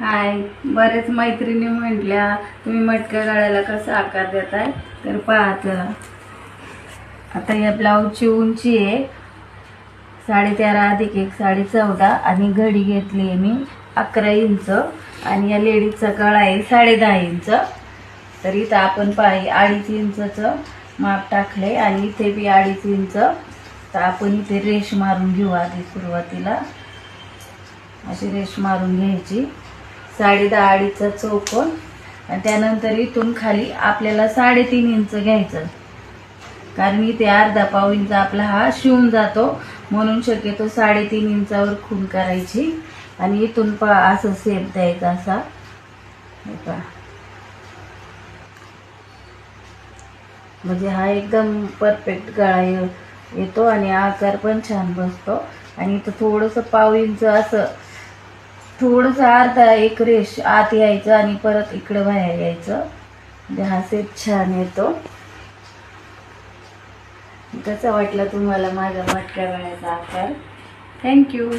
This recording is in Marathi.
हाय. बरेच मैत्रिणी म्हटल्या तुम्ही मटक्या गळ्याला कसा आकार देताय? तर पहा चला आता या ब्लाऊजची उंची आहे. साडे तेरा अधिक एक साडे चौदा आणि घडी घेतली आहे मी अकरा इंच. आणि या लेडीजचा गळा आहे साडे दहा इंच. तर इथं आपण पाहि अडीच इंचचं माप टाकलंय आणि इथे बी अडीच इंच. तर आपण इथे रेश मारून घेऊ आधी सुरुवातीला. अशी रेश मारून घ्यायची. साडे दहा अडीचा चौकोन. आणि त्यानंतर इथून खाली आपल्याला साडेतीन इंच घ्यायचं. कारण इथे अर्धा पाव इंच आपला हा शिवून जातो. म्हणून शक्यतो साडेतीन इंचावर खून करायची. आणि इथून पा असं सेप द्यायचा असा. म्हणजे हा एकदम परफेक्ट गळा ये- येतो आणि आकार पण छान बसतो. आणि इथं थोडंसं पाव इंच असं थोडंसं अर्धा एक रेश आत यायचं आणि परत इकडं बाहेर यायचं. म्हणजे हा सेट छान येतो. कसा वाटला तुम्हाला माझा मटक्या वेळाचा आकार? थँक्यू